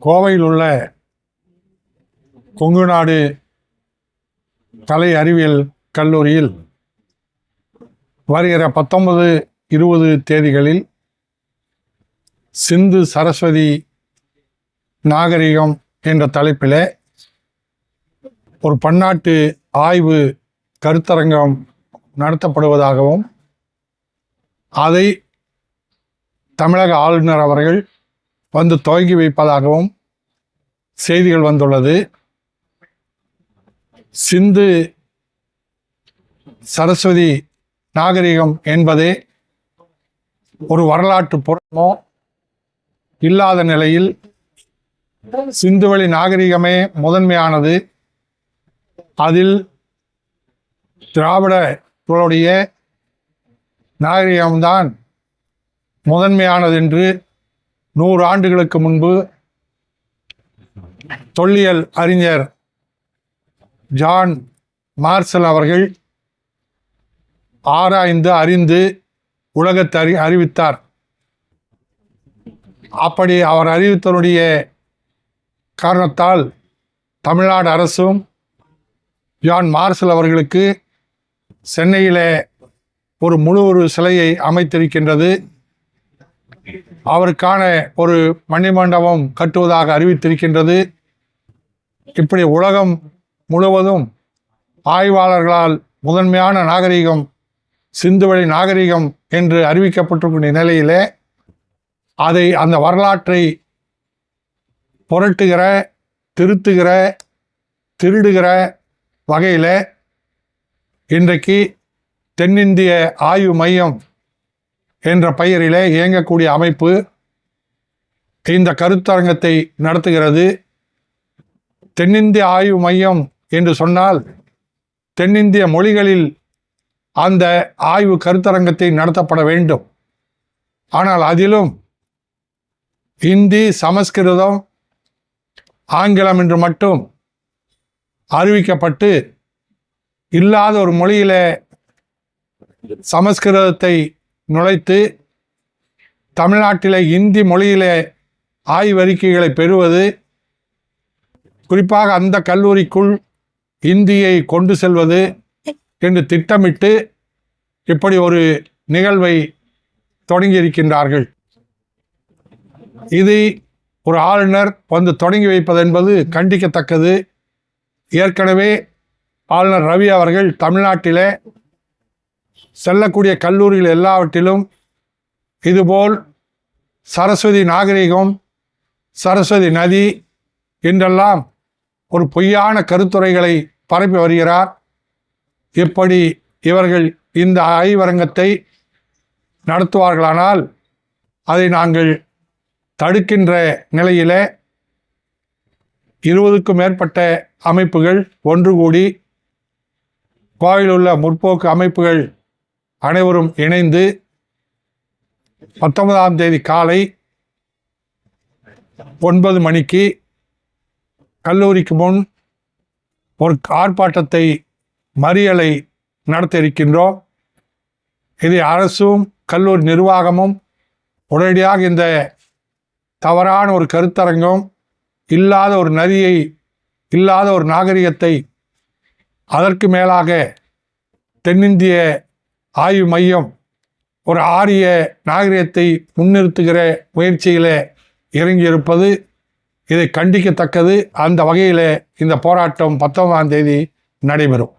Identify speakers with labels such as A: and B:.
A: கோவையில் உள்ள கொங்கு நாடு கலை அறிவியல் கல்லூரியில் வருகிற பத்தொன்பது இருபது தேதிகளில் சிந்து சரஸ்வதி நாகரிகம் என்ற தலைப்பில் ஒரு பன்னாட்டு ஆய்வு கருத்தரங்கம் நடத்தப்படுவதாகவும் அதை தமிழக ஆளுநர் அவர்கள் வந்து துவங்கி வைப்பதாகவும் செய்திகள் வந்துள்ளது. சிந்து சரஸ்வதி நாகரிகம் என்பதே ஒரு வரலாற்று புறமோ இல்லாத நிலையில் சிந்துவெளி நாகரிகமே முதன்மையானது. அதில் திராவிடர்களுடைய நாகரிகம்தான் முதன்மையானது என்று நூறு ஆண்டுகளுக்கு முன்பு தொல்லியல் அறிஞர் ஜான் மார்சல் அவர்கள் ஆராய்ந்து அறிந்து உலகத்தை அறி அறிவித்தார். அப்படி அவர் அறிவித்தனுடைய காரணத்தால் தமிழ்நாடு அரசும் ஜான் மார்சல் அவர்களுக்கு சென்னையிலே ஒரு முழு ஒரு சிலையை அமைத்திருக்கின்றது. அவருக்கான ஒரு மணிமண்டபம் கட்டுவதாக அறிவித்திருக்கின்றது. இப்படி உலகம் முழுவதும் ஆய்வாளர்களால் முதன்மையான நாகரிகம் சிந்துவழி நாகரிகம் என்று அறிவிக்கப்பட்டிருக்கின்ற நிலையிலே அதை அந்த வரலாற்றை புரட்டுகிற திருத்துகிற திருடுகிற வகையில் இன்றைக்கு தென்னிந்திய ஆய்வு மையம் என்ற பெயரிலே இயங்கக்கூடிய அமைப்பு இந்த கருத்தரங்கத்தை நடத்துகிறது. தென்னிந்திய ஆய்வு மையம் என்று சொன்னால் தென்னிந்திய மொழிகளில் அந்த ஆய்வு கருத்தரங்கத்தை நடத்தப்பட வேண்டும். ஆனால் அதிலும் இந்தி சமஸ்கிருதம் ஆங்கிலம் என்று மட்டும் அறிவிக்கப்பட்டு இல்லாத ஒரு மொழியில் சமஸ்கிருதத்தை நுழைத்து தமிழ்நாட்டிலே இந்தி மொழியிலே ஆய்வறிக்கைகளை பெறுவது குறிப்பாக அந்த கல்லூரிக்குள் இந்தியை கொண்டு செல்வது என்று திட்டமிட்டு இப்படி ஒரு நிகழ்வை தொடங்கியிருக்கின்றார்கள். இதை ஒரு ஆளுநர் வந்து தொடங்கி வைப்பது என்பது கண்டிக்கத்தக்கது. ஏற்கனவே ஆளுநர் ரவி அவர்கள் தமிழ்நாட்டிலே செல்லக்கூடிய கல்லூரிகள் எல்லாவற்றிலும் இதுபோல் சரஸ்வதி நாகரிகம் சரஸ்வதி நதி என்றெல்லாம் ஒரு பொய்யான கருத்துரைகளை பரப்பி வருகிறார். இப்படி இவர்கள் இந்த ஆய்வரங்கத்தை நடத்துவார்களானால் அதை நாங்கள் தடுக்கின்ற நிலையிலே இருபதுக்கும் மேற்பட்ட அமைப்புகள் ஒன்று கூடி கோவிலுள்ள முற்போக்கு அமைப்புகள் அனைவரும் இணைந்து பத்தொன்பதாம் தேதி காலை ஒன்பது மணிக்கு கல்லூரிக்கு முன் ஒரு ஆர்ப்பாட்டத்தை மறியலை நடத்த இருக்கின்றோம் இதை அரசும் கல்லூரி நிர்வாகமும் உடனடியாக இந்த தவறான ஒரு கருத்தரங்கம் இல்லாத ஒரு நதியை இல்லாத ஒரு நாகரிகத்தை அதற்கு மேலாக தென்னிந்திய ஆய்வு மையம் ஒரு ஆரிய நாகரிகத்தை முன்னிறுத்துகிற முயற்சியில் இறங்கியிருப்பது இதை கண்டிக்கத்தக்கது. அந்த வகையில் இந்த போராட்டம் பத்தொன்பதாம் தேதி நடைபெறும்.